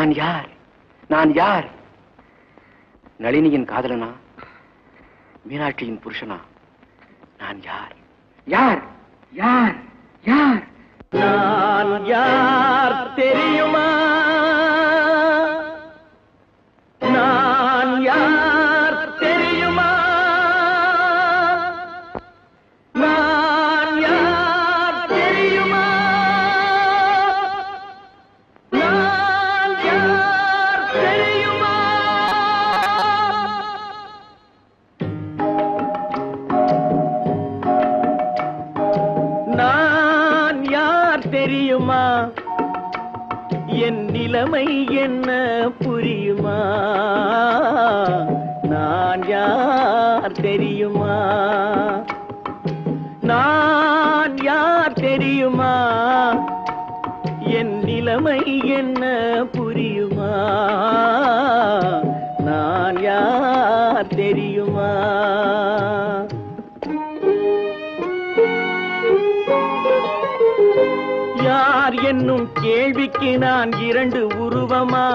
நான் யார்? நான் யார்? நளினியின் காதலனா? மீனாட்சியின் புருஷனா? நான் யார்? யார்? யார்? யார்? நான் யார்? தெரியுமா? என் நிலைமை என்ன புரியுமா? நான் யார் தெரியுமா? நான் யார் தெரியுமா? என் நிலைமை என்ன என்னும் கேள்விக்கு நான் இரண்டு உருவமா?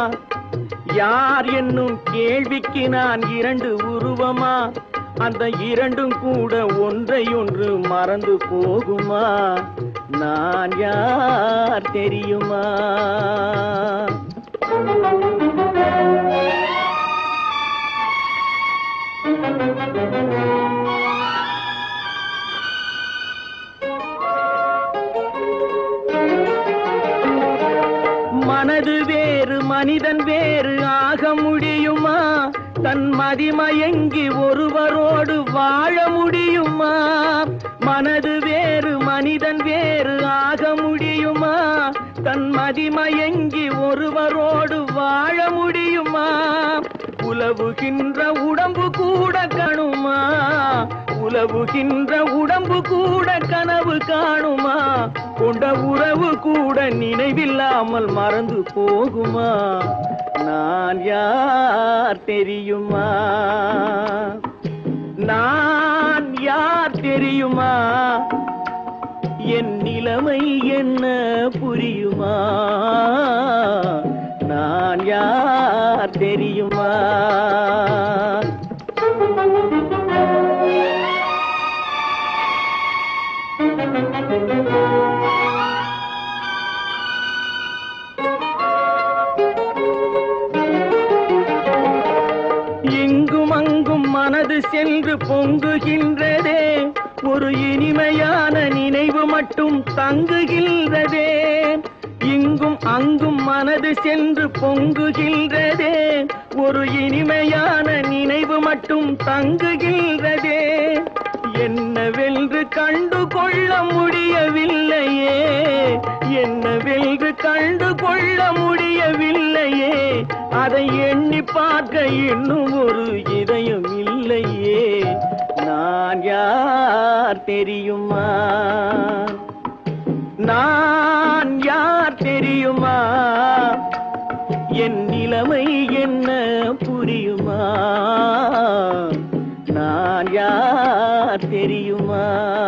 யார் என்னும் கேள்விக்கு நான் இரண்டு உருவமா? அந்த இரண்டும் கூட ஒன்றை ஒன்று மறந்து போகுமா? நான் யார் தெரியுமா? மனது வேறு மனிதன் வேறு ஆக முடியுமா? தன் மதிமயங்கி ஒருவரோடு வாழ முடியுமா? மனது வேறு மனிதன் வேறு ஆக முடியுமா? தன் மதிமயங்கி ஒருவரோடு வாழ முடியுமா? உலவுகின்ற உடம்பு கூட கணுமா? உலவுகின்ற உடம்பு கூட கனவு காணுமா? கொண்ட உறவு கூட நினைவில்லாமல் மறந்து போகுமா? நான் யார் தெரியுமா? நான் யார் தெரியுமா? என் நிலைமை என்ன புரியுமா? நான் யார் தெரியுமா? மனது சென்று பொங்குகின்றதே. ஒரு இனிமையான நினைவு மட்டும் தங்குகின்றதே. இங்கும் அங்கும் மனது சென்று பொங்குகின்றதே. ஒரு இனிமையான நினைவு மட்டும் தங்குகின்றதே. கண்டு கொள்ள முடியவில்லையே. என்னவென்று கண்டு கொள்ள முடியவில்லையே. அதை எண்ணி பார்க்க இன்னும் ஒரு இதயம் இல்லையே. நான் யார் தெரியுமா? நான் யார் தெரியுமா? என் நிலைமை என்ன புரியுமா? நான் யார் தெரியுமா?